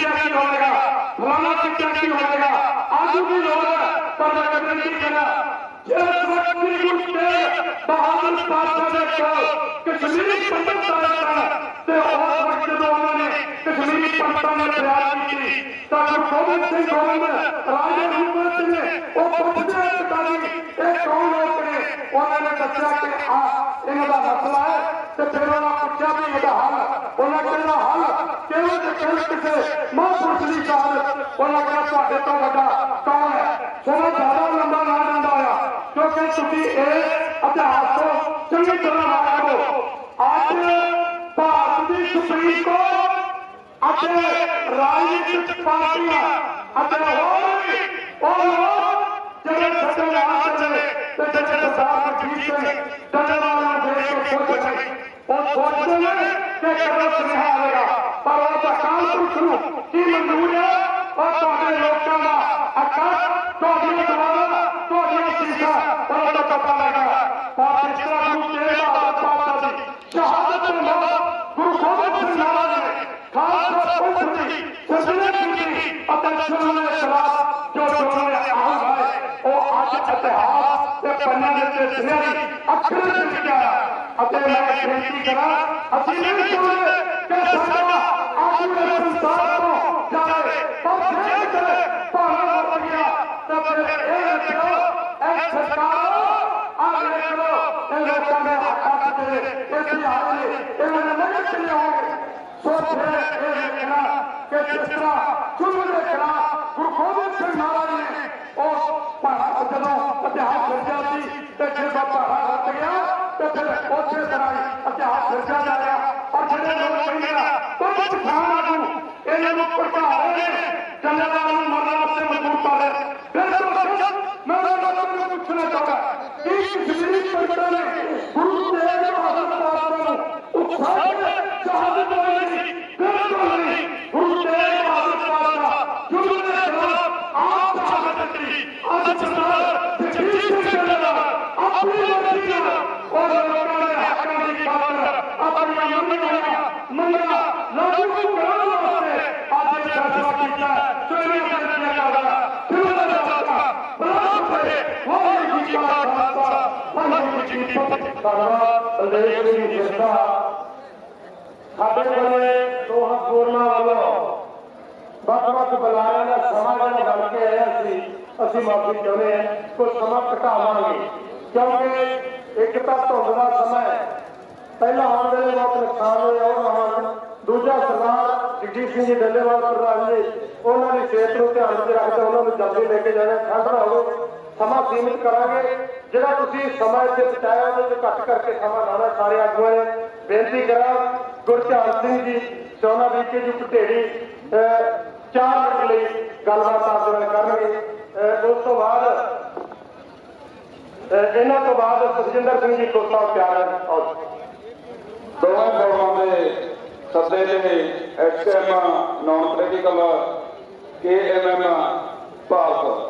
ਸਿੱਖਿਆ ਕੀ ਹੋਵੇਗਾ ਫਲਾਣਾ ਸਿੱਖਿਆ ਕੀ ਹੋਵੇਗਾ ਆਜੂ ਦੀ ਲੋੜ ਹੈ ਪਰ ਮੈਂ ਕਦੇ ਨਹੀਂ ਕਰਾਂ ਜਿਸ ਵਕਤ ਮੇਰੀ ਗੁਰਤੇ ਬਹਾਦਰ ਪਾਤਸ਼ਾਹ ਦੇ ਕੋਲ ਕਸ਼ਮੀਰੀ ਪੰਡਤ ਆਏ ਸਨ ਤੇ ਉਸ ਵਕਤ ਜਦੋਂ ਉਹਨਾਂ ਨੇ ਕਸ਼ਮੀਰੀ ਪੰਡਤਾਂ ਨੇ ਫਰਿਆਦ ਕੀਤੀ ਤਾਂ ਗੁਰੂ ਗੋਬਿੰਦ ਸਿੰਘ ਗੋਬਿੰਦ ਰਾਜੇ ਰੂਪ ਉਹਨਾਂ ਨੇ ਦੱਸਿਆ ਕਿ ਆ ਇਹਨਾਂ ਦਾ ਮਸਲਾ ਹੈ ਤੇ ਫਿਰ ਉਹਨਾਂ ਪੁੱਛਿਆ ਵੀ ਇਹਦਾ ਹੱਲ, ਉਹਨਾਂ ਕਹਿੰਦਾ ਹੱਲ ਕਿਵੇਂ ਤੇ ਕਿਵੇਂ ਕਿਸੇ ਮਹਾਂਪੁਰਸ਼ ਦੀ ਸ਼ਹਾਦਤ ਉਹਨਾਂ ਕਹਿੰਦਾ ਤੁਹਾਡੇ ਤੋਂ ਵੱਡਾ ਕੌਣ ਹੈ? ਸੋ ਮੈਂ ਜ਼ਿਆਦਾ ਲੰਬਾ ਨਾ ਜਾਂਦਾ ਹੋਇਆ, ਕਿਉਂਕਿ ਤੁਸੀਂ ਇਹ ਇਤਿਹਾਸ ਤੋਂ ਚੰਗੀ ਤਰ੍ਹਾਂ ਵਾਕਿਫ ਹੋ। ਅੱਜ ਭਾਰਤ ਦੀ ਸੁਪਰੀਮ ਕੋਰਟ ਅਤੇ ਰਾਜਨੀਤਿਕ ਪਾਰਟੀਆਂ ਅਤੇ ਹੋਰ ਵੀ ਉਹ ਲੋਕ ਜਿਹੜੇ ਸੱਜਣ ਆ ਚੱਲੇ ਤੇ ਜਿਹੜੇ ਸਰਦਾਰ ਜਗਜੀਤ ਸਿੰਘ ਡੱਲੇਵਾਲ ਨੂੰ ਦੇਖ ਕੇ ਖੁਸ਼ ਨੇ ਉਹ ਸੋਚਦੇ ਨੇ ਕਿ ਕਦੋਂ ਸੁਨੇਹਾ ਆਵੇਗਾ ਪਰ ਉਹ ਤਾਂ ਕਾਲ ਪੁਰਖ ਨੂੰ ਇਤਿਹਾਸ ਤੇ ਪੰਨਿਆਂ ਦੇ ਉੱਤੇ ਸੁਨਹਿਰੀ ਅੱਖਰਾਂ ਚ ਲਿਖਿਆ ਅਤੇ ਮੈਂ ਬੇਨਤੀ ਕਰਾਂ, ਅਸੀਂ ਨਹੀਂ ਚਾਹੁੰਦੇ ਕਿ ਸਾਡਾ ਆਗੂ ਦੇ ਸੰਸਾਰ ਤੋਂ ਜਾਵੇ। ਪਰ ਜੇ ਕਿਤੇ ਭਾਵੇਂ ਵਰਤ ਗਿਆ ਤਾਂ ਫਿਰ ਇਹ ਰੱਖਿਓ ਇਹ ਸਰਕਾਰ ਆ ਵੇਖੋ ਇਹ ਲੋਕਾਂ ਦੇ ਹੱਕਾਂ ਚ ਇੱਥੇ ਆਏ ਨੇ ਇਹਨਾਂ ਨੇ ਨਹੀਂ ਚਲੇ ਹੋਣਗੇ ਸੋ ਫਿਰ ਇਹ ਵੇਖਣਾ ਕਿ ਜਿਸ ਤਰ੍ਹਾਂ ਚੁੱਲ੍ਹ ਦੇ ਖਿਲਾਫ ਗੁਰੂ ਗੋਬਿੰਦ ਸਿੰਘ ਮਹਾਰਾਜ ਨੇ ਫਿਰ ਉਸੇ ਤਰ੍ਹਾਂ ਹੀ ਇਤਿਹਾਸ ਸਿਰਜਿਆ ਜਾ ਰਿਹਾ ਪਰ ਜਿਹੜੇ ਲੋਕ ਕਹਿੰਦੇ ਆ ਕੋਈ ਪਛਾਣ ਆਗੂ ਇਹਨਾਂ ਨੂੰ ਭੜਕਾ ਰਹੇ ਨੇ ਜੰਨਤਾਂ ਨੂੰ ਮਰਨ ਵਾਸਤੇ ਮਜਬੂਰ ਕਰ ਰਹੇ ਨੇ। ਫਿਰ ਤੋਂ ਮੈਂ ਉਹਨਾਂ ਨੂੰ ਪੁੱਛਣਾ ਚਾਹੁੰਦਾ ਕਿ ਕਸ਼ਮੀਰੀ ਪੰਡਤਾਂ ਨੇ ਗੁਰੂ ਤੇਗ ਬਹਾਦਰ ਪਾਤਸ਼ਾਹ ਨੂੰ ਉਠਾ ਕੇ ਸ਼ਹਾਦਤ ਦਿੱਤੀ ਬਿਲਕੁਲ ਨਹੀਂ ਗੁਰੂ ਤੇਗ ਬਹਾਦਰ ਪਾਤਸ਼ਾਹ ਜੁਲਮ ਦੇ ਖਿਲਾਫ ਆਪ ਸ਼ਹਾਦਤ ਦਿੱਤੀ ਅੱਜ ਸਰਦਾਰ ਜਗਜੀਤ ਸਿੰਘ ਡੱਲੇਵਾਲ ਆਪਣੀ ਮਰਜ਼ੀ ਨਾਲ ਔਰ ਲੋਕਾਂ ਦੇ ਹੱਕਾਂ ਦੀ ਖਾਤਰ ਆਪਣੀਆਂ ਮੰਗਾਂ ਮੰਗਾਂ ਲਾਗੂ ਕਰਾਉਣ ਵਾਸਤੇ ਅੱਜ ਇਹ ਫੈਸਲਾ ਕੀਤਾ ਹੈ। ਸੋ ਇਹਨਾਂ ਬੇਨਤੀਆਂ ਕਰਦਾ ਫਿਰ ਉਹਨਾਂ ਦਾ ਵਾਸਤਾ ਬਲਾਕ ਹੋਏ ਵਾਹਿਗੁਰੂ ਜੀ ਕਾ ਖਾਲਸਾ ਵਾਹਿਗੁਰੂ ਜੀ ਕੀ ਫਤਿਹ ਧੰਨਵਾਦ ਬਲਦੇਵ ਸਾਡੇ ਕੋਲੇ ਦੋਹਾਂ ਕੋਰਨਾ ਵੱਲੋਂ ਵੱਖ-ਵੱਖ ਬੁਲਾਰਿਆਂ ਦਾ ਸਮਾਂ ਜਿਹੜਾ ਆਇਆ ਸੀ ਅਸੀਂ ਮਾਫੀ ਚਾਹੁੰਦੇ ਹਾਂ ਕੁਝ ਸਮਾਂ ਘਟਾਵਾਂਗੇ ਕਿਉਂਕਿ ਇੱਕ ਤਾਂ ਧੁੰਦ ਦਾ ਸਮਾਂ ਹੈ ਪਹਿਲਾਂ ਆਉਣ ਵੇਲੇ ਬਹੁਤ ਨੁਕਸਾਨ ਹੋਇਆ ਉਹ ਰਹਾਨ ਦੂਜਾ ਸਰਦਾਰ ਜਗਜੀਤ ਸਿੰਘ ਜੀ ਡੱਲੇਵਾਲ ਪ੍ਰਧਾਨ ਜੀ ਉਹਨਾਂ ਦੀ ਸਿਹਤ ਨੂੰ ਧਿਆਨ ਵਿੱਚ ਰੱਖਦੇ ਉਹਨਾਂ ਨੂੰ ਜਲਦੀ ਲੈ ਕੇ ਜਾਣਾ ਠੰਡ ਨਾ ਹੋਵੇ ਸਮਾਂ ਸੀਮਿਤ ਕਰਾਂਗੇ ਜਿਹੜਾ ਤੁਸੀਂ ਸਮਾਂ ਇੱਥੇ ਬਚਾਇਆ ਉਹਦੇ ਘੱਟ ਕਰਕੇ ਸਮਾਂ ਲਾਣਾ ਸਾਰੇ ਆਗੂਆਂ ਨੇ। ਬੇਨਤੀ ਕਰਾਂ ਗੁਰਚਾਲ ਸਿੰਘ ਜੀ ਸੋਨਾ ਵੀਕੇ ਜੀ ਪਟੇੜੀ ਅਹ, ਮਿੰਟ ਲਈ ਗੱਲਬਾਤ ਆਪ ਨਾਲ ਕਰਨਗੇ। ਉਸ ਤੋਂ ਬਾਅਦ ਇਹਨਾਂ ਤੋਂ ਬਾਅਦ ਸੁਖਜਿੰਦਰ ਸਿੰਘ ਜੀ ਕੋਸਾ ਪਿਆਰ ਆਓ ਦੋਵੇਂ ਫੋਰਮਾਂ ਦੇ ਸੱਦੇ ਦੇ XM non critical KMM Bharat.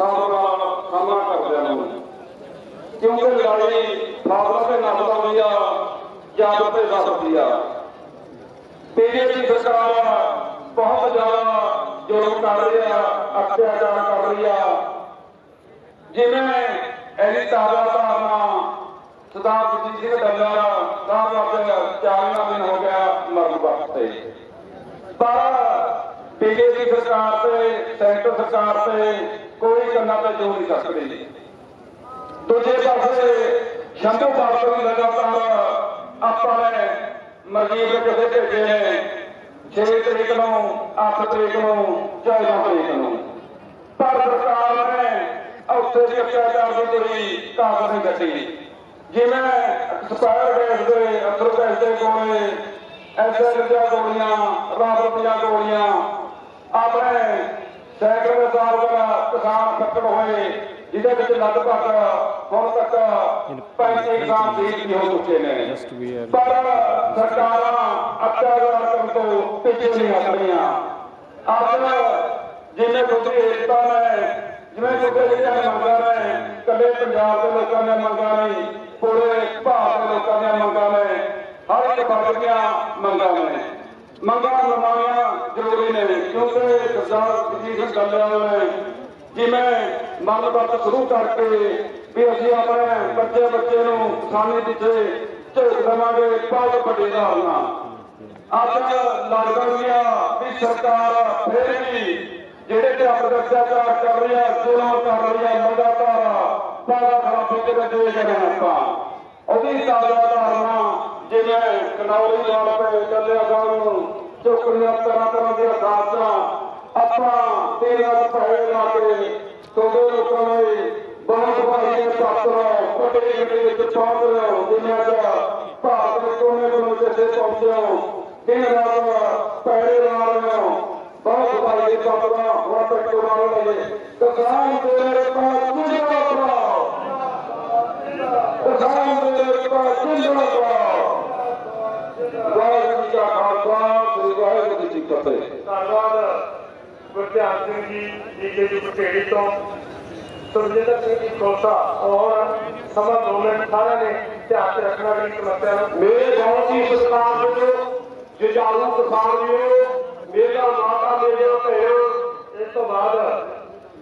ਸਾਹਮਣਾ ਸਾਹਮਣਾ ਕਰਦਿਆਂ ਨੂੰ ਕਿਉਂਕਿ ਲੜਾਈ ਫਾਸਲਾ ਤੇ ਨਸਦਾ ਹੋਈ ਆ ਜਬਰ ਤੇ ਨਸਦੀ ਆ। ਬੀਜੇਪੀ ਸਰਕਾਰ ਬਹੁਤ ਜ਼ਿਆਦਾ ਜ਼ੁਲਮ ਕਰ ਰਹੀ ਆ, ਅਤਿਆਚਾਰ ਕਰ ਰਹੀ ਆ। ਜਿਵੇਂ ਐਨੀ ਤਾਰਾ ਧਾਰਨਾ ਸਰਦਾਰ ਜਗਜੀਤ ਸਿੰਘ ਡੱਲਾ ਸਾਹਿਬ ਅੱਜ 40 ਦਿਨ ਹੋ ਗਿਆ ਮਰਨ ਵਕਤ ਤੇ ਪਰ ਬੀਜੇਪੀ ਸਰਕਾਰ ਤੇ, ਸੈਂਟਰ ਸਰਕਾਰ ਤੇ ਕੋਈ ਕੰਨਾਂ ਤੇ ਜੋਰ ਨਹੀਂ ਸਕਦੀ ਦੂਜੇ ਪਾਸੇ ਸ਼ੰਭੂ ਬਾਬਾ ਵੀ ਲਗਾਤਾਰ ਆਪਾਂ ਨੇ ਮਰਜੀਤ ਦੇ ਕਿਸੇ ਭੇਜੇ ਨੇ 6 ਤਰੀਕ ਨੂੰ 8 ਤਰੀਕ ਨੂੰ 14 ਤਰੀਕ ਨੂੰ। ਪਰ ਸਰਕਾਰ ਨੇ ਉੱਥੇ ਦੀ ਅਤਿਆਚਾਰ ਦੀ ਕੋਈ ਕਾਗਜ਼ ਨਹੀਂ ਕੱਢੀ ਜਿਵੇਂ ਐਕਸਪਾਇਰ ਗੈਸ ਦੇ, ਅਥਰ ਗੈਸ ਦੇ ਕੋਲੇ ਐਸਐਲ ਦੀਆਂ ਗੋਲੀਆਂ ਰਾਬਤ ਦੀਆਂ ਗੋਲੀਆਂ ਆਪਣੇ ਸੈਕਟਰ ਸਾਲ ਦਾ ਕਿਸਾਨ ਖੱਤਰ ਹੋਏ, ਜਿਹਦੇ ਵਿੱਚ ਲਗਭਗ ਹੁਣ ਤੱਕ 35 ਕਿਸਾਨ ਸ਼ਹੀਦ ਹੋ ਚੁੱਕੇ ਨੇ। ਪਰ ਸਰਕਾਰਾਂ ਅਤਿਆਚਾਰ ਕਰਨ ਤੋਂ ਪਿੱਛੇ ਨਹੀਂ ਹਟ ਰਹੀਆਂ। ਅੱਜ ਜਿਵੇਂ ਤੁਹਾਡੀ ਏਕਤਾ ਨੇ, ਜਿਵੇਂ ਤੁਹਾਡੇ ਜਿਹੜੀਆਂ ਮੰਗਾਂ ਨੇ ਕੱਲੇ ਪੰਜਾਬ ਦੇ ਲੋਕਾਂ ਦੀਆਂ ਮੰਗਾਂ ਨਹੀਂ, ਪੂਰੇ ਭਾਰਤ ਦੇ ਲੋਕਾਂ ਦੀਆਂ ਮੰਗਾਂ ਨੇ, ਹਰ ਇੱਕ ਵਰਗ ਦੀਆਂ ਮੰਗਾਂ ਨੇ। ਮੰਗਾਂ ਨਿਭਾਉਣੀਆਂ ਕਿਉਂਕਿ ਸਰਦਾਰ ਜੀ ਸਿੰਘ ਗੱਲਿਆਂ ਨੇ ਜਿਵੇਂ ਮਨਬੱਤ ਸ਼ੁਰੂ ਕਰਕੇ ਵੀ ਅਸੀਂ ਆਪਣੇ ਬੱਚੇ ਬੱਚੇ ਨੂੰ ਕਿਸਾਨੀ ਪਿੱਛੇ ਝੋਕ ਦੇਵਾਂਗੇ ਬਹੁਤ ਵੱਡੀ ਧਾਰਨਾ ਅੱਜ ਲੱਗਦਾ ਵੀ ਵੀ ਸਰਕਾਰ ਫਿਰ ਵੀ ਜਿਹੜੇ ਤੇ ਆਪਣੇ ਅਤਿਆਚਾਰ ਕਰ ਰਹੀ ਜ਼ੁਲਮ ਕਰ ਰਹੀ ਲਗਾਤਾਰ ਸਾਰਾ ਖਰਾਬੀ ਦੇ ਵਿੱਚ ਦੇਖ ਰਹੇ ਆਪਾਂ। ਉਹਦੀ ਤਾਜ਼ਾ ਧਾਰਨਾ ਜਿਵੇਂ ਕਨੌਰੀ ਜਾਣ ਪਏ ਚੱਲਿਆ ਗਾਂ ਨੂੰ ਚੁੱਕਣੀਆਂ ਤਰ੍ਹਾਂ ਤਰ੍ਹਾਂ ਦੀਆਂ ਖਾਸਾਂ ਆਪਾਂ ਤੇਰਾ ਪੈਸੇ ਲਾ ਤੁਹਾਡੇ ਲੋਕਾਂ ਨੇ ਬਹੁਤ ਭਾਈ ਦੇ ਪਾਤਰ ਵੱਡੇ ਵਿੱਚ ਪਹੁੰਚ ਰਹੇ ਹੋ ਦੁਨੀਆ ਦਾ ਭਾਰਤ ਦੇ ਕੋਨੇ ਕੋਨੇ ਜਿੱਥੇ ਪਹੁੰਚੇ ਹੋ, ਦਿਨ ਰਾਤ ਪੈਰੇ ਲਾ ਰਹੇ ਹੋ, ਬਹੁਤ ਭਾਈ ਦੇ ਹੁਣ ਤੱਕ ਕੋਨਾ ਲਗੇ ਕਿਸਾਨ ਤੇਰੇ ਪਾਸ ਜਿੰਦਾਬਾਦ ਕਿਸਾਨ ਤੇਰੇ ਪਾਸ ਜਿੰਦਾਬਾਦ। ਵਾਹਿਗੁਰੂ ਜੀ ਕਾ ਖਾਲਸਾ। ਫਤਿਹ ਧੰਨਵਾਦ। ਗੁਰਧਿਆਨ ਸਿੰਘ ਜੀ ਡੀਕੇ ਜੀ ਪਟੇੜੀ ਤੋਂ। ਸੁਰਜਿੰਦਰ ਸਿੰਘ ਜੀ ਖੋਸਾ ਔਰ ਸਮਾਂ ਦੋ ਮਿੰਟ ਸਾਰਿਆਂ ਨੇ ਧਿਆਨ ਚ ਰੱਖਣਾ ਵੀ ਸਮੱਸਿਆ ਮੇਰੇ ਬਹੁਤ ਹੀ ਸਤਿਕਾਰ ਦੇ ਜੁਝਾਰੂ ਕਿਸਾਨ ਜੀ ਮੇਰਾ ਮਾਤਾ ਮੇਰੇ ਭੈਣ। ਇਸ ਤੋਂ ਬਾਅਦ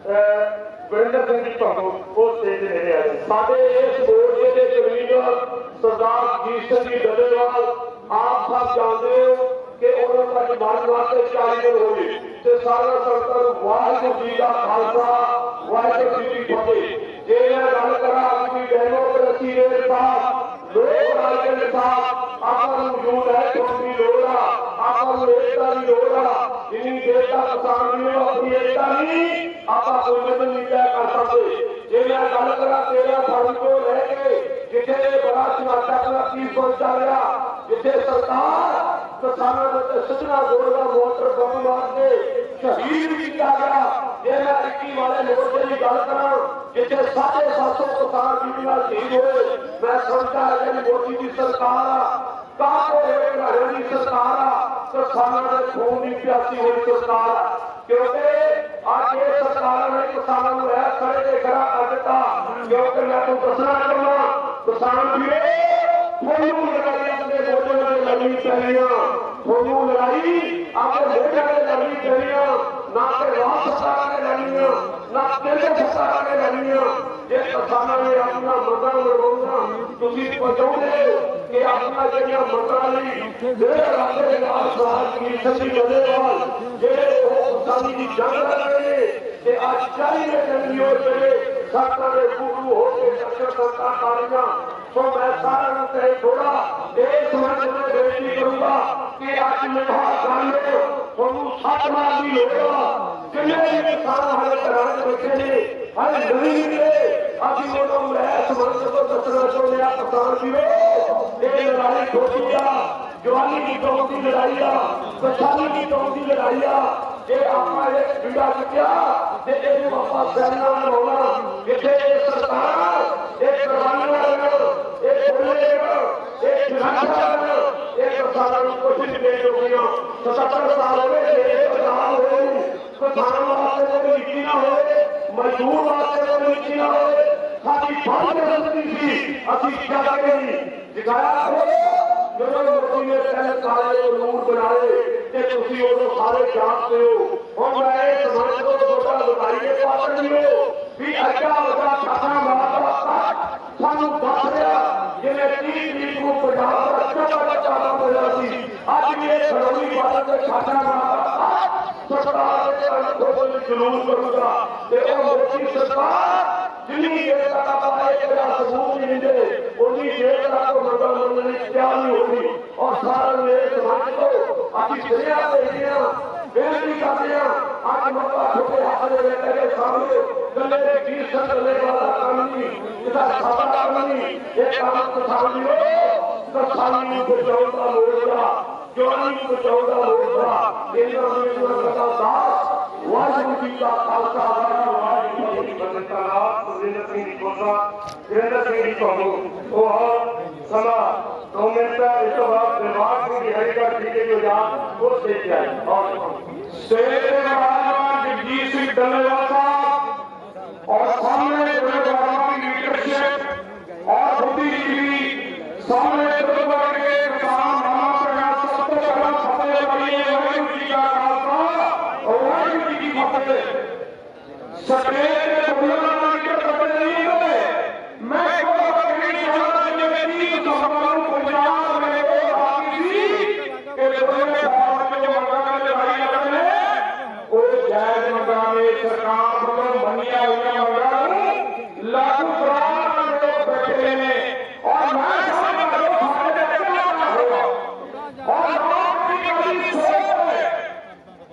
ਅਹ, ਗੁਰਿੰਦਰ ਸਿੰਘ ਜੀ ਭੰਗੂ ਉਹ ਸਟੇਜ ਦੇ ਨੇੜੇ ਆ ਜੀ ਸਾਡੇ ਇਸ ਮੋਰਚੇ ਦੇ ਕਨਵੀਨਰ ਸਰਦਾਰ ਜੀਤ ਸਿੰਘ ਜੀ ਡੱਲੇਵਾਲ ਆਪ ਸਭ ਜਾਣਦੇ ਹੋ। ਕਿ ਉਹਨਾਂ ਤੱਕ ਮਰਨ ਵਾਸਤੇ 40 ਦਿਨ ਹੋ ਗਏ ਤੇ ਸਾਰਾ ਸੰਗਤਾਂ ਨੂੰ ਵਾਹਿਗੁਰੂ ਜੀ ਦਾ ਖਾਲਸਾ, ਵਾਹਿਗੁਰੂ ਜੀ ਕੀ ਫਤਿਹ। ਜੇ ਮੈਂ ਗੱਲ ਕਰਾਂ ਆਪਣੀ ਡੈਮੋਕ੍ਰੇਸੀ ਦੇ ਸਾਥ, ਲੋਕ ਰਾਜ ਦੇ ਸਾਥ, ਆਪਾਂ ਨੂੰ ਮੌਜੂਦ ਹੈ ਕਿਉਂਕਿ ਲੋੜ ਆ, ਆਪਾਂ ਨੂੰ ਏਕਤਾ ਦੀ ਲੋੜ ਆ। ਜਿੰਨੀ ਦੇਰ ਕਿਸਾਨ ਵੀ ਆਪਣੀ ਏਕਤਾ ਨਹੀਂ, ਆਪਾਂ ਕੋਈ ਮਦਦ ਨਹੀਂ ਕਰ ਸਕਦੇ। ਜੇ ਮੈਂ ਗੱਲ ਕਰਾਂ ਤੇਰਾ ਫਰਜ਼ ਤੋਂ ਲੈ ਕੇ, ਜਿੱਥੇ ਬੜਾ ਸਮਾਜਾ ਦਾ ਕੀ ਪਹੁੰਚਾ ਰਿਹਾ, ਜਿੱਥੇ ਸਰਕਾਰ ਕਿਸਾਨਾਂ ਦੇ ਉੱਤੇ ਸੱਜਣਾ ਗੋਲ ਦਾ ਮੋਟਰ ਬੰਬ ਮਾਰ ਕੇ ਸ਼ਹੀਦ ਵੀ ਕੀਤਾ ਗਿਆ ਜੇ ਮੈਂ 21 ਵਾਲੇ ਮੋਰਚੇ ਦੀ ਗੱਲ ਕਰਾਂ ਜਿੱਥੇ 750 ਕਿਸਾਨ ਬੀਬੀਆਂ ਸ਼ਹੀਦ ਹੋਏ ਮੈਂ ਸਮਝਦਾ ਕਿ ਮੋਦੀ ਦੀ ਸਰਕਾਰ ਆ ਕਾਹੋ ਘਰਾਂ ਦੀ ਸਰਕਾਰ ਆ ਕਿਸਾਨਾਂ ਦੇ ਖੂਨ ਦੀ ਪਿਆਸੀ ਹੋਈ ਸਰਕਾਰ ਆ ਕਿਉਂਕਿ ਅੱਜ ਇਹ ਸਰਕਾਰ ਨੇ ਕਿਸਾਨਾਂ ਨੂੰ ਇਹ ਖੜੇ ਤੇ ਖੜਾ ਕਰ ਦਿੱਤਾ ਮੋਢਿਆਂ ਤੇ ਲੜਨੀ ਪੈਣੀ ਆ ਤੁਹਾਨੂੰ ਲੜਾਈ ਆਪਣੇ ਮੋਢਿਆਂ ਤੇ ਲੜਨੀ ਪੈਣੀ ਆ ਨਾ ਕਿ ਰਾਜ ਸਰਕਾਰਾਂ ਨੇ ਲੜਨੀ ਆ, ਨਾ ਕੇਂਦਰ ਸਰਕਾਰਾਂ ਨੇ ਲੜਨੀ ਆ। ਜੇ ਕਿਸਾਨਾਂ ਨੇ ਆਪਣਾ ਮੰਗਾਂ ਲੜਾਉਣਾ ਤੁਸੀਂ ਪਹੁੰਚਾਉਂਦੇ ਕਿ ਆਪਣਾ ਜਿਹੜੀਆਂ ਮੰਗਾਂ ਲਈ ਜਿਹੜੇ ਰਾਜੇ ਦੇ ਨਾਲ ਸਵਾਲ ਕੀ ਸੱਚੀ ਬਦੇਵਾਲ ਜਿਹੜੇ ਉਹ ਕਿਸਾਨੀ ਦੀ ਜੰਗ ਲੜ ਰਹੇ ਨੇ ਤੇ ਅੱਜ ਚਾਹੀਏ ਜੰਗੀ ਹੋ ਜਿਹੜੇ ਸਾਕਾਂ ਦੇ ਗੁਰੂ ਹੋ ਕੇ ਚੱਕਰ ਸਰਕਾਰ ਤਾਰੀਆਂ ਸੋ ਮੈਂ ਸਾਰਿਆਂ ਨੂੰ ਤੇ ਥੋੜਾ ਇਹ ਸਮਝ ਕੇ ਬੇਨਤੀ ਕਰੂੰਗਾ ਕਿ ਅੱਜ ਮੇਰਾ ਗੱਲ ਤੁਹਾਨੂੰ ਸੱਚ ਮਾਰਨ ਦੀ ਲੋੜ ਆ ਜਿੰਨੇ ਵੀ ਕਿਸਾਨ ਹਾਲੇ ਘਰਾਂ ਵਿੱਚ ਬੈਠੇ ਨੇ ਹਾਲੇ ਨਹੀਂ ਮਿਲੇ ਅਸੀਂ ਉਹਨਾਂ ਨੂੰ ਲੈ ਸਮਝ ਤੋਂ ਦੱਸਣਾ ਚਾਹੁੰਦੇ ਆ ਕਿਸਾਨ ਵੀਰੋ ਇਹ ਲੜਾਈ ਛੋਟੀ ਆ ਜਵਾਨੀ ਦੀ ਦੌੜ ਦੀ ਲੜਾਈ ਆ ਕਿਸਾਨੀ ਦੀ ਦੌੜ ਦੀ ਲੜਾਈ ਆ ਜੇ ਆਪਾਂ ਇਹ ਵਿੜਾ ਚੁੱਕਿਆ ਤੇ ਇਹਨੂੰ ਆਪਾਂ ਸੈਨਾ ਬਣਾਉਣਾ ਜਿੱਥੇ ਇਹ ਸਰਕਾਰ ਇਹ ਕਰਵਾਉਣਾ ਇਹ ਖੋਲੇ ਇਹ ਖਿਲਾਫਾ ਇਹ ਕਿਸਾਨਾਂ ਨੂੰ ਕੋਸ਼ਿਸ਼ ਦੇ ਰੋਕੀਆਂ 77 ਸਾਲ ਹੋ ਗਏ ਇਹ ਕਿਸਾਨ ਹੋਏ ਨੂੰ। ਕਿਸਾਨ ਵਾਸਤੇ ਕੋਈ ਨੀਤੀ ਨਾ ਹੋਵੇ ਮਜ਼ਦੂਰ ਵਾਸਤੇ ਕੋਈ ਨੀਤੀ ਨਾ ਹੋਵੇ ਸਾਡੀ ਫਰਜ਼ ਬਣਦੀ ਸੀ ਅਸੀਂ ਜਗਾ ਕੇ ਨਹੀਂ ਜਗਾਇਆ ਹੋਵੇ ਜਦੋਂ ਲੋਕੀ ਨੇ ਪਹਿਲੇ ਕਾਲੇ ਕਾਨੂੰਨ ਬਣਾਏ ਤੇ ਤੁਸੀਂ ਉਦੋਂ ਸਾਰੇ ਜਾਣਦੇ ਹੋ ਹੁਣ ਮੈਂ ਇਹ ਸਮਾਜ ਤੋਂ ਤੁਹਾਡਾ ਵਧਾਈ ਦੇ ਪਾਤਰ ਨਹੀਂ ਹੋ ਵੀ ਅੱਛਾ ਵੱਡਾ ਛਾਤਾ ਮਾਰਦਾ ਸਾਨੂੰ ਦੱਸ ਰਿਹਾ ਜਿਵੇਂ 30 ਤਰੀਕ ਨੂੰ ਪੰਜਾਬ ਦਾ ਅੱਛਾ ਵੱਡਾ ਛਾਤਾ ਹੋਇਆ ਸੀ ਅੱਜ ਵੀ ਇਹ ਖੜੋਲੀ ਬਾਦਲ ਦੇ ਛਾਤਾ ਮਾਰਦਾ ਸਰਕਾਰ ਦੇ ਅੰਦੋਲਨ ਜਲੂਸ ਕਰੂਗਾ ਤੇ ਉਹ ਮੋਦੀ ਸਰਕਾਰ ਜਿੰਨੀ ਦੇਰ ਤੱਕ ਆਪਾਂ ਇਹ ਜਿਹੜਾ ਸਬੂਤ ਨਹੀਂ ਦਿੰਦੇ ਉਨੀ ਦੇਰ ਤੱਕ ਉਹ ਮੰਗਲ ਮੰਗਲ ਦੀ ਤਿਆਰ ਨਹੀਂ ਹੋਣੀ ਔਰ ਸਾਰਿਆਂ ਨੂੰ ਇਹ ਸਮਾਜ ਤੋਂ ਅਸੀਂ ਸਿਰਿਆ ਭੇਜਦੇ ਹਾਂ ਬੇਨਤੀ ਕਰਦੇ ਹਾਂ, ਅੱਜ ਮੱਕਾ ਛੋਟੇ ਹੱਥ ਦੇ ਵਿੱਚ ਤੇਰੇ ਸਾਹਮਣੇ ਗੱਲੇ ਦੇ ਕੀ ਸੰਗਲੇ ਵਾਲਾ ਕੰਮ ਨਹੀਂ ਇਹਦਾ ਸਾਡਾ ਕੰਮ ਨਹੀਂ ਇਹ ਕੰਮ ਕਿਸਾਨ ਦੀ ਕਿਸਾਨੀ ਨੂੰ ਬਚਾਉਣ ਦਾ ਮੋਰਚਾ ਜੋੜੀ ਬਚਾਉਂਦਾ ਹੋਵੇਗਾ ਇਹਨਾਂ ਨੂੰ ਇਸ ਦਾਸ ਵਾਹਿਗੁਰੂ ਜੀ ਦਾ ਖਾਲਸਾ, ਵਾਹਿਗੁਰੂ ਜੀ ਕੀ ਫਤਿਹ। ਦਾ ਸੁਰਿੰਦਰ ਸਿੰਘ ਕੋਸਾ ਵੀਰੇਂਦਰ ਸਿੰਘ ਜੀ ਤੁਹਾਨੂੰ ਉਹ ਹੋਰ ਸਮਾਂ ਦੋ ਮਿੰਟ ਇਸ ਤੋਂ ਬਾਅਦ ਦਿਮਾਗ ਸਿੰਘ ਜੀ ਹਰੀਗੜ੍ਹ ਜੀ ਦੇ ਜੋ ਯਾਦ ਉਹ ਦੇ ਕੇ ਆਏ ਔਰ ਸੇਰੇ ਮਹਾਰਾਜ ਜਗਜੀਤ ਸਿੰਘ ਡੱਲੇਵਾਲ ਸਾਹਿਬ ਔਰ ਸਾਹਮਣੇ ਗੁਰਦੁਆਰਾ ਦੀ ਲੀਡਰਸ਼ਿਪ ਔਰ ਬੁੱਧੀਜੀਵੀ ਸਾਹਮਣੇ ਗੁਰਦੁਆਰਾ ਦੇ ਕਿਸਾਨ ਮਾਮਾ ਪ੍ਰਗਟ ਸਭ ਤੋਂ ਪਹਿਲਾਂ ਫਤਿਹ ਬੜੀ ਵਾਹਿਗੁਰੂ ਜੀ ਕਾ ਖਾਲਸਾ ਵਾਹਿਗੁਰੂ ਜੀ ਕੀ ਫਤਿਹ ਸਟੇਜ ਤੇ ਬੁਲਾਉਣ ਨਾਲ ਕਿ ਕੱਪੜੇ ਨਹੀਂ ਹੋਏ ਮੈਂ ਕੋਈ ਕਹਿਣੀ ਚਾਹੁੰਦਾ ਜਿਵੇਂ ਤੀਰ ਸਭਾ ਨੂੰ ਪੰਜਾਬ ਦੇ ਉਹ ਆਦਮੀ ਸੀ ਕਿ ਦੋਨੇ ਬਾਪ ਵਿੱਚ ਮੰਗਾਂ ਦੀ ਲੜਾਈ ਲੜਦੇ ਉਹ ਜਾਇਜ਼ ਮੰਗਾਂ ਨੇ ਸਰਕਾਰ ਵੱਲੋਂ ਮੰਨੀਆਂ ਹੋਈਆਂ ਮੰਗਾਂ ਨੂੰ ਲਾਗੂ ਕਰਾਉਣ ਦੇ ਲੋਕ ਬੈਠੇ ਨੇ ਔਰ ਮੈਂ ਸਮਝਦਾ ਹਾਂ ਸਾਡੇ ਤੇ ਕਿੰਨਾ ਹੋਇਆ ਔਰ ਲੋਕ ਦੀ ਕਦੀ ਸੋਚ ਹੈ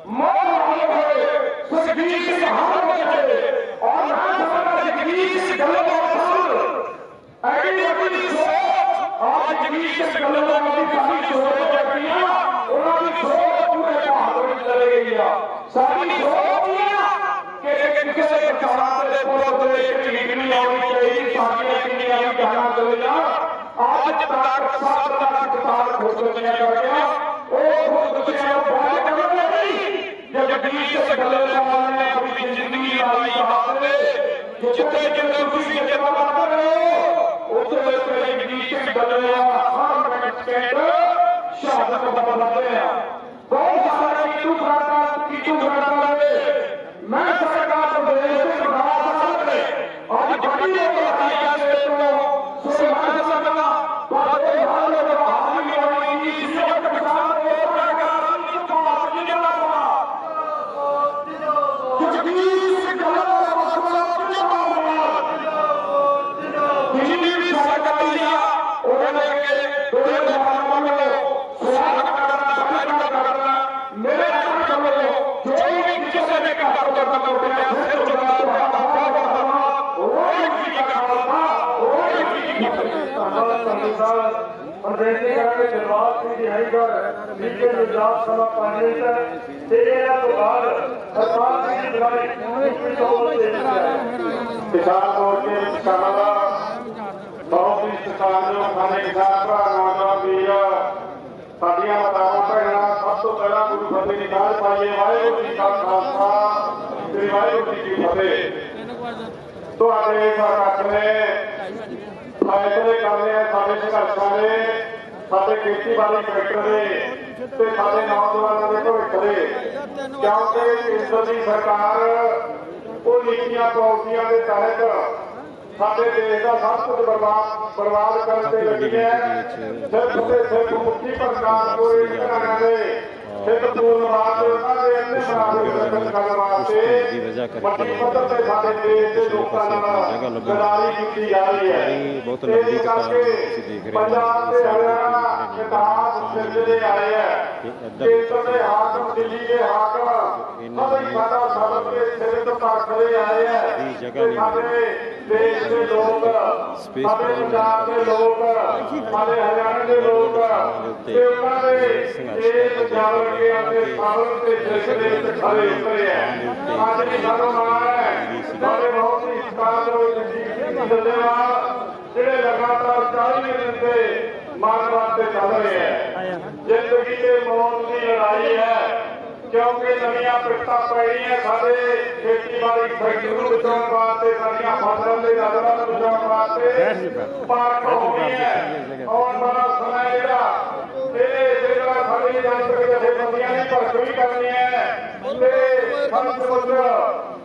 ਮੋਹ ਨਾਲ ਹੋਏ ਸੁਖਬੀਰ ਸਿੰਘ ਹਾਰ ਹੋਏ ਔਰ ਮੈਂ ਸਮਝਦਾ ਜਗਜੀਤ ਸਿੰਘ ਗੱਲੋਂ ਸਾਹਿਬ ਐਡੀ ਵੱਡੀ ਸੋਚ ਅੱਜ ਜਗਜੀਤ ਸਿੰਘ ਗੱਲੋਂ ਦੀ ਸਾਡੀ ਸੋਚ ਜੱਟੀਆਂ ਉਹਨਾਂ ਦੀ ਸੋਚ ਪੂਰੇ ਭਾਰਤ ਵਿੱਚ ਚਲੇ ਗਈ ਆ ਸਾਡੀ ਸੋਚ ਇਹ ਆ ਕਿ ਕਿਸੇ ਕਿਸਾਨਾਂ ਦੇ ਪੁੱਤ ਦੇ ਢੀਕ ਨਹੀਂ ਆਉਣੀ ਚਾਹੀਦੀ ਸਾਡੀਆਂ ਕਿੰਨੀਆਂ ਵੀ ਜਾਨਾਂ ਚਲੇ ਜਾ ਅੱਜ ਤੱਕ ਸੱਤ ਲੱਖ ਕਿਸਾਨ ਖੁਦਕੁਸ਼ੀਆਂ ਕਰ ਉਹ ਖੁਦਕੁਸ਼ੀਆਂ ਬਾਅਦ ਕਰਨੇ ਨਹੀਂ ਜਗਦੀਸ਼ ਗੱਲੇਵਾਲ ਨੇ ਆਪਣੀ ਜ਼ਿੰਦਗੀ ਲਾਈ ਬਾਤ ਜਿੱਥੇ ਜਿੱਥੇ ਤੁਸੀਂ ਜਨਮ ਕਰਦੇ ਹੋ ਉੱਥੇ ਉੱਥੇ ਜਗਦੀਸ਼ ਗੱਲੇਵਾਲ ਹਰ ਮਿੰਟ ਸ਼ਹਾਦਤ ਬਦਲਦੇ ਆ ਬਹੁਤ ਸਾਰੇ ਕੀਤੂ ਫਰਾਟਾ ਕੀਤੂ ਫਰਾਟਾ ਸਾਹਿਬ ਹੁਣ ਬੇਨਤੀ ਕਰਾਂਗੇ ਦਿਲਵਾਗ ਸਿੰਘ ਜੀ ਹਰੀਗੜ੍ਹ ਸਭਾ ਪੰਜ ਮਿੰਟ ਤੇ ਇਹਨਾਂ ਤੋਂ ਬਾਅਦ ਸਰਪਾਲ ਸਿੰਘ ਜੀ ਬੁਲਾਏ ਯੂਪੀ ਦੇ ਦਿੱਤੇ ਆਏ ਕਿਸਾਨ ਮੋਰਚੇ ਕਿਸਾਨਾਂ ਦਾ, ਬਹੁਤ ਹੀ ਸਤਿਕਾਰਯੋਗ ਸਾਡੇ ਕਿਸਾਨ ਭਰਾ ਨੌਜਵਾਨ ਵੀਰ ਸਾਡੀਆਂ ਮਾਤਾਵਾਂ, ਭੈਣਾਂ, ਸਭ ਤੋਂ ਪਹਿਲਾਂ ਗੁਰੂ ਫਤਿਹ ਦੀ ਦਾਲ ਪਾਈਏ, ਵਾਹਿਗੁਰੂ ਜੀ ਕਾ ਖਾਲਸਾ ਸ੍ਰੀ ਵਾਹਿਗੁਰੂ ਜੀ ਕੀ ਫਤਿਹ। ਤੁਹਾਡੇ ਸਰਕਾਰ ਨੇ ਫੈਸਲੇ ਕਰਨੇ ਆ ਸਾਡੇ ਸੰਘਰਸ਼ਾਂ ਦੇ ਸਾਡੇ ਖੇਤੀਬਾੜੀ ਸੈਕਟਰ ਦੇ ਤੇ ਸਾਡੇ ਨੌਜਵਾਨਾਂ ਦੇ ਭਵਿੱਖ ਦੇ। ਕਿਉਂਕਿ ਕੇਂਦਰ ਦੀ ਸਰਕਾਰ ਉਹ ਨੀਤੀਆਂ ਪਾਲਿਸੀਆਂ ਦੇ ਤਹਿਤ ਸਾਡੇ ਦੇਸ਼ ਦਾ ਸਭ ਕੁਝ ਬਰਬਾਦ ਬਰਬਾਦ ਕਰਨ ਤੇ ਲੱਗੀ ਹੈ। ਸਿਰਫ ਤੇ ਸਿਰਫ ਮੁੱਠੀ ਪ੍ਰਕਾਰ ਕੋਈ ਘਰਾਣਿਆਂ ਦੇ ਸਿਰਫ ਪੂਰਨਵਾਦ ਉਹਨਾਂ ਦੇ ਅੰਨੇ ਬਰਾਬਰ ਰਕਮ ਕਰਨ ਵਾਸਤੇ ਵੱਡੀ ਪੱਧਰ ਤੇ ਸਾਡੇ ਦੇਸ਼ ਦੇ ਲੋਕਾਂ ਨਾਲ ਗਦਾਰੀ ਕੀਤੀ ਜਾ ਰਹੀ ਹੈ। ਬਹੁਤ ਲੰਬੀ ਕਤਾਰ ਤੁਸੀਂ ਦੇਖ ਰਹੇ ਹੋ। ਪੰਜਾਬ ਤੇ ਹਰਿਆਣਾ ਕਿਤਾਬ ਸਿਲਸਿਲੇ ਆਏ ਹੈ। ਕੇਂਦਰ ਦੇ ਹਾਕਮ ਦਿੱਲੀ ਦੇ ਹਾਕਮ ਸਭੀ ਸਾਡਾ ਸਬਕ ਦੇ ਸਿਰ ਤੋਂ ਪਾਖੜੇ ਆਏ ਹੈ। ਦੀ ਜਗ੍ਹਾ ਨਹੀਂ ਸਾਡੇ ਦੇਸ਼ ਦੇ ਲੋਕ ਸਾਡੇ ਪੰਜਾਬ ਦੇ ਲੋਕ ਸਾਡੇ ਹਰਿਆਣਾ ਦੇ ਲੋਕ ਤੇ ਉਹਨਾਂ ਦੇ ਇਹ ਪੰਜਾਬ ਕੇ ਆਤੇ ਸਾਵਲ ਤੇ ਸਿਲਸਿਲੇ ਵਿੱਚ ਖੜੇ ਉਤਰੇ ਹੈ ਅੱਜ ਵੀ ਸਾਨੂੰ ਮਾਣ ਹੈ। ਸਾਡੇ ਬਹੁਤ ਹੀ ਸਤਿਕਾਰਯੋਗ ਜਗਜੀਤ ਸਿੰਘ ਡੱਲੇਵਾਲ ਜਿਹੜੇ ਲਗਾਤਾਰ 40 ਦਿਨ ਤੇ ਮਾਨਵਾਦ ਤੇ ਚੱਲ ਰਹੇ ਹੈ। ਜ਼ਿੰਦਗੀ ਤੇ ਮੌਤ ਦੀ ਲੜਾਈ ਹੈ। ਕਿਉਂਕਿ ਨਵੀਆਂ ਪਿੱਤਾਂ ਪੈਣੀਆਂ ਸਾਡੇ ਖੇਤੀਬਾੜੀ ਸੈਕਟਰ ਨੂੰ ਬਚਾਉਣ ਵਾਸਤੇ ਸਾਡੀਆਂ ਫਸਲਾਂ ਦੇ ਨਜ਼ਰਾਂ ਨੂੰ ਬਚਾਉਣ ਵਾਸਤੇ ਪਾਰਕ ਹੋਣੀ ਹੈ। ਆਉਣ ਵਾਲਾ ਸਮਾਂ ਜਿਹੜਾ ਇਹ ਜਿਹੜਾ ਸਾਡੀ ਜਨਤਕ ਜਥੇਬੰਦੀਆਂ ਦੀ ਭਰਤੀ ਕਰਨੀ ਹੈ ਤੇ ਮੁੱਲ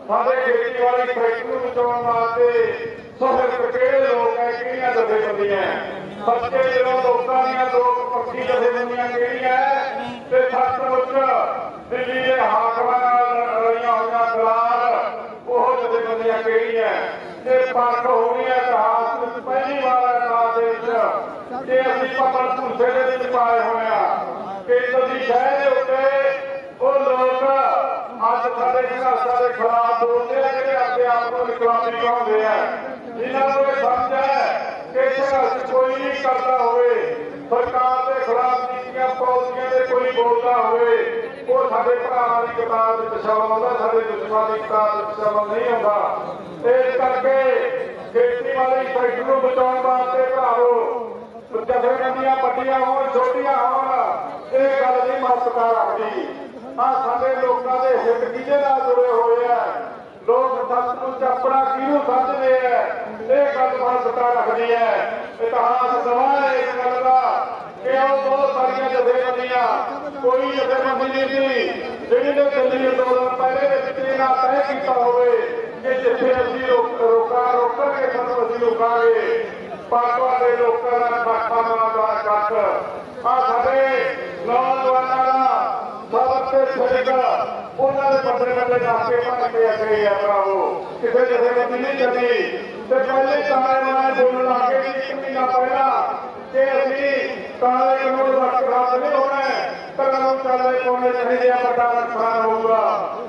ਸਾਡੇ ਖੇਤੀਬਾੜੀ ਸੈਕਟਰ ਨੂੰ ਬਚਾਉਣ ਵਾਸਤੇ ਸੋਹਰ ਕਿਹੜੇ ਲੋਕ ਹੈ ਕਿਹੜੀਆਂ ਜਥੇਬੰਦੀਆਂ ਸੱਚੇ ਜਦੋਂ ਲੋਕਾਂ ਦੀਆਂ ਲੋਕ ਪੱਖੀ ਜਥੇਬੰਦੀਆਂ ਕਿਹੜੀਆਂ ਹੈ ਤੇ ਸੱਚਮੁੱਚ ਦਿੱਲੀ ਦੇ ਹਾਕਮਾਂ ਨਾਲ ਲੜੀਆਂ ਹੋਈਆਂ ਖਿਲਾਫ ਉਹ ਜਥੇਬੰਦੀਆਂ ਕਿਹੜੀਆਂ ਤੇ ਪਰਖ ਹੋਣੀ ਹੈ ਇਤਿਹਾਸ ਵਿੱਚ ਪਹਿਲੀ ਵਾਰ ਇਤਿਹਾਸ ਦੇ ਵਿੱਚ ਕਿ ਅਸੀਂ ਪਮਲ ਭੂਸੇ ਦੇ ਵਿੱਚ ਪਾਏ ਹੋਏ ਆ। ਕੇਂਦਰ ਦੀ ਸ਼ਹਿਰ ਦੇ ਉੱਤੇ ਉਹ ਲੋਕ ਅੱਜ ਸਾਡੇ ਸੰਘਰਸ਼ਾਂ ਦੇ ਖਿਲਾਫ ਬੋਲਦੇ ਆ ਜਿਹੜੇ ਆਪਣੇ ਆਪ ਨੂੰ ਇਨਕਲਾਬੀ ਕਹਾਉਂਦੇ ਆ। ਜਿਨ੍ਹਾਂ ਨੂੰ ਇਹ ਸਮਝ ਹੈ ਕੋਈ ਕਰਦਾ ਹੋਵੇ। ਸਰਕਾਰ ਦੇ ਖਿਲਾਫ ਨੀਤੀਆਂ ਪਾਲਿਸੀਆਂ ਦੇ ਕੋਈ ਬੋਲਦਾ ਹੋਵੇ। ਉਹ ਸਾਡੇ ਭਰਾਵਾਂ ਦੀ ਕਿਤਾਬ ਵਿੱਚ ਸ਼ਾਮਲ ਆਉਂਦਾ, ਸਾਡੇ ਦੁਸ਼ਮਣਾਂ ਦੀ ਕਿਤਾਬ ਵਿੱਚ ਸ਼ਾਮਲ ਨਹੀਂ ਆਉਂਦਾ। ਇਸ ਕਰਕੇ ਖੇਤੀਬਾੜੀ ਸੈਕਟਰ ਨੂੰ ਬਚਾਉਣ ਵਾਸਤੇ ਭਰਾਵੋ ਜਥੇਬੰਦੀਆਂ ਵੱਡੀਆਂ ਹੋਣ, ਛੋਟੀਆਂ ਹੋਣ, ਇਹ ਗੱਲ ਨਹੀਂ ਮਹੱਤਤਾ ਰੱਖਦੀ ਆ ਸਾਡੇ ਲੋਕਾਂ ਦੇ ਹਿੱਤ ਕਿਹਦੇ ਨਾਲ ਜੁੜੇ ਹੋਏ ਆ? ਲੋਕ ਸੱਚਮੁੱਚ ਆਪਣਾ ਕਿਹਨੂੰ ਸਮਝਦੇ ਆ? ਇਹ ਗੱਲ ਮਹੱਤਤਾ ਰੱਖਦੀ ਹੈ। ਇਤਿਹਾਸ ਗਵਾਹ ਇਸ ਗੱਲ ਦਾ ਕਿ ਉਹ ਬਹੁਤ ਸਾਰੀਆਂ ਜਥੇਬੰਦੀਆਂ, ਕੋਈ ਜਥੇਬੰਦੀ ਨਹੀਂ ਸੀ, ਜਿਹੜੀ ਨੇ ਦਿੱਲੀ ਅੰਦੋਲਨ ਪਹਿਲੇ ਵਿੱਚ ਇਹਨਾਂ ਤੈਅ ਕੀਤਾ ਹੋਵੇ ਕਿ ਜਿੱਥੇ ਅਸੀਂ ਰੋਕ- ਰੋਕਾਂਗੇ ਸਾਨੂੰ ਅਸੀਂ ਰੋਕਾਂਗੇ। ਪਰ ਤੁਹਾਡੇ ਲੋਕਾਂ ਦਾ ਖਾਤਾ ਦਾ ਕੱਟ। ਆ ਸਾਡੇ ਨੌਜਵਾਨਾਂ ਦਾ ਸਬਕ ਤੇ ਛਿੜਕ ਉਹਨਾਂ ਦੇ ਬੰਦੇ ਬੰਦੇ ਨਾਕੇ ਬਣ ਕੇ ਅੱਗੇ ਆ ਭਰਾਵੋ। ਕਿਸੇ ਜਥੇਬੰਦੀ ਨਹੀਂ ਚੱਲੀ। ਤੇ ਪਹਿਲੇ ਕਾਲੇ ਵਾਲੇ ਬੋਲਣ ਲੱਗੇ ਵੀ ਇੱਕ ਮਹੀਨਾ ਪਹਿਲਾਂ ਕਿ ਅਸੀਂ ਕਾਲੇ ਕਾਨੂੰਨ ਦਾ ਖਿਲਾਫ ਨਹੀਂ ਹੋਣਾ ਕਦਮ ਚੱਲੇ ਪਾਉਣੇ ਚਾਹੀਦੇ ਆ ਵੱਡਾ ਨੁਕਸਾਨ ਹੋਊਗਾ।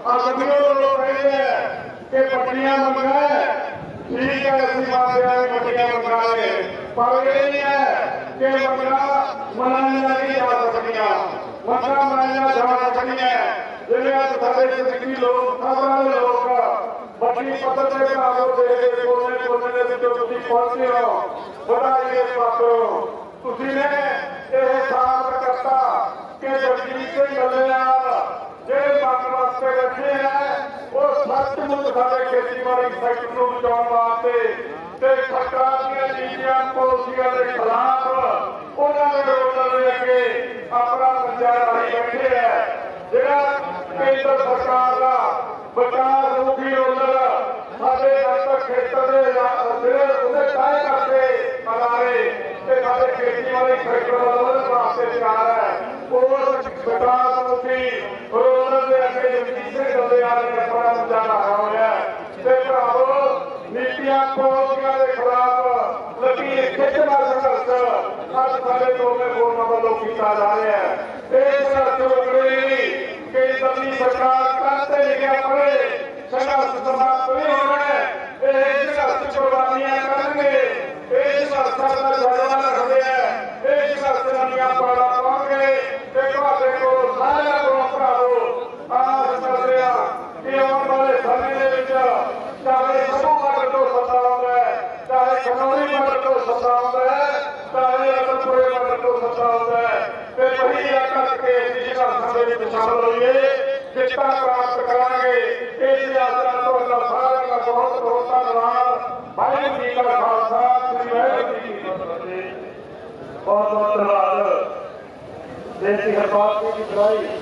ਆ ਗੱਡੀਆਂ ਲੋਕ ਕਹਿੰਦੇ ਆ ਕਿ ਪੱਟੀਆਂ ਮੰਗਾਂ ਠੀਕ ਹੈ, ਅਸੀਂ ਮੰਨਦੇ ਹਾਂ ਕਿ ਵੱਡੀਆਂ ਮੰਗਾਂ ਨੇ ਪਰ ਇਹ ਨਹੀਂ ਹੈ ਕਿ ਮੰਗਾਂ ਮਨਾਈਆਂ ਨਹੀਂ ਜਾ ਸਕਦੀਆਂ। ਮੰਗਾਂ ਮਨਾਈਆਂ ਜਾ ਸਕਦੀਆਂ। ਜਿਵੇਂ ਅੱਜ ਸਾਡੇ ਸਿੱਖੀ ਲੋਕ ਖਬਰਾਂ ਦੇ ਲੋਕ ਵੱਡੀ ਪੱਧਰ ਤੇ ਭਰਾਵੋ ਦੇ ਕੇ ਕੋਨੇ ਕੋਨੇ ਦੇ ਵਿੱਚੋਂ ਤੁਸੀਂ ਪਹੁੰਚੇ ਹੋ। ਵਧਾਈ ਦੇ ਪਾਤਰੋ। ਤੁਸੀਂ ਨੇ ਇਹ ਸਾਬਤ ਕਰਤਾ ਕਿ ਜਗਜੀਤ ਸਿੰਘ ਗੱਲੇਵਾਲ ਜਿਹੜੇ ਮੰਗ ਵਾਸਤੇ ਬੈਠੇ ਹੈ ਉਹ ਸੱਚਮੁੱਚ ਸਾਡੇ ਖੇਤੀਬਾੜੀ ਸੈਕਟਰ ਨੂੰ ਬਚਾਉਣ ਵਾਸਤੇ ਤੇ ਸਰਕਾਰ ਦੀਆਂ ਨੀਤੀਆਂ, ਪਾਲਿਸੀਆਂ ਦੇ ਖਿਲਾਫ ਉਹਨਾਂ ਦੇ ਵਿਰੋਧ ਦੇ ਅੱਗੇ ਆਪਣਾ ਮੰਜਾ ਰਾਹੀ ਬੈਠੇ ਹੈ ਜਿਹੜਾ ਕੇਂਦਰ ਸਰਕਾਰ ਦਾ ਵਿਕਾਸ ਮੁਖੀ ਰੋਲਰ ਸਾਡੇ ਅੰਤਰ ਖੇਤਰ ਦੇ ਜਿਹੜੇ ਉਹਦੇ ਤੈਅ ਕਰਦੇ ਅਦਾਰੇ ਤੇ ਸਾਡੇ ਖੇਤੀਬਾੜੀ ਸੈਕਟਰ ਵੱਲੋਂ ਉਹਦੇ ਵਾਸਤੇ ਤਿਆਰ ਹੈ। ਉਸ ਵਿਕਾਸ ਮੁਖੀ ਰੋਲਰ ਦੇ ਅੱਗੇ ਜਗਦੀਸ਼ ਸਿੰਘ ਗੱਲੇਵਾਲ ਨੇ ਆਪਣਾ ਮੰਜਾ ਹੋਇਆ ਤੇ ਭਰਾਵੋ, ਨੀਤੀਆਂ ਪਾਲਿਸੀਆਂ ਦੇ ਖਿਲਾਫ ਲੱਗੀ ਖਿੱਚ ਸੰਘਰਸ਼ ਅੱਜ ਸਾਡੇ ਦੋਵੇਂ ਫੋਰਮਾਂ ਵੱਲੋਂ ਕੀਤਾ ਜਾ ਰਿਹਾ ਹੈ। ਇਹ ਸੰਘਰਸ਼ ਰੁਕਣੇ ਕਿ ਦਲੀ ਸਰਕਾਰ ਕਰਤੇ ਲਿਖਿਆ ਪੜੇ ਸੰਘਰਸ਼ ਸਮਾਪਤ ਨਹੀਂ ਹੋਣਾ ਹੈ। ਇਹ ਸੰਘਰਸ਼ ਕੁਰਬਾਨੀਆਂ ਕਰਨਗੇ ਇਹ ਸੰਘਰਸ਼ਾਂ ਦਾ ਜਜ਼ਬਾ ਰੱਖਦੇ ਹੈ ਇਹ ਸੰਘਰਸ਼ ਦੀਆਂ ਪਾੜਾ ਪਾਉਣਗੇ ਤੇ ਤੁਹਾਡੇ ਕੋਲ ਸਾਰਿਆਂ ਕੋਲ ਭਰਾਵੋ ਆਸ ਕਰਦੇ ਆ ਕਿ ਆਉਣ ਵਾਲੇ ਸਮੇਂ ਦੇ ਵਿੱਚ ਚਾਹੇ ਸਭੂ ਮਾਡਲ ਤੋਂ ਸੱਤਾ ਆਉਂਦਾ ਹੈ ਚਾਹੇ ਖਨੌਰੀ ਮਾਡਲ ਤੋਂ ਸੱਤਾ ਆਉਂਦਾ ਹੈ ਚਾਹੇ ਅਸਲਪੁਰੇ ਮਾਡਲ ਤੋਂ ਸੱਤਾ ਆਉਂਦਾ ਹੈ ਤੇ ਵਹੀ ਆ ਕਰਕੇ ਅਸੀਂ ਸੰਘਰਸ਼ਾਂ ਦੇ ਵਿੱਚ ਸ਼ਾਮਲ ਹੋਈਏ ਜਿੱਤਾਂ ਪ੍ਰਾਪਤ ਕਰਾਂਗੇ ਇਸ ਆਸਰਾ ਤੋਂ ਅੱਲਾਹ ਸਾਰਿਆਂ ਦਾ ਬਹੁਤ ਬਹੁਤ ਧੰਨਵਾਦ ਵਾਹਿਗੁਰੂ ਜੀ ਕਾ ਖਾਲਸਾ ਸ੍ਰੀ ਵਾਹਿਗੁਰੂ ਜੀ ਕੀ ਫਤਿਹ ਬਹੁਤ ਬਹੁਤ ਧੰਨਵਾਦ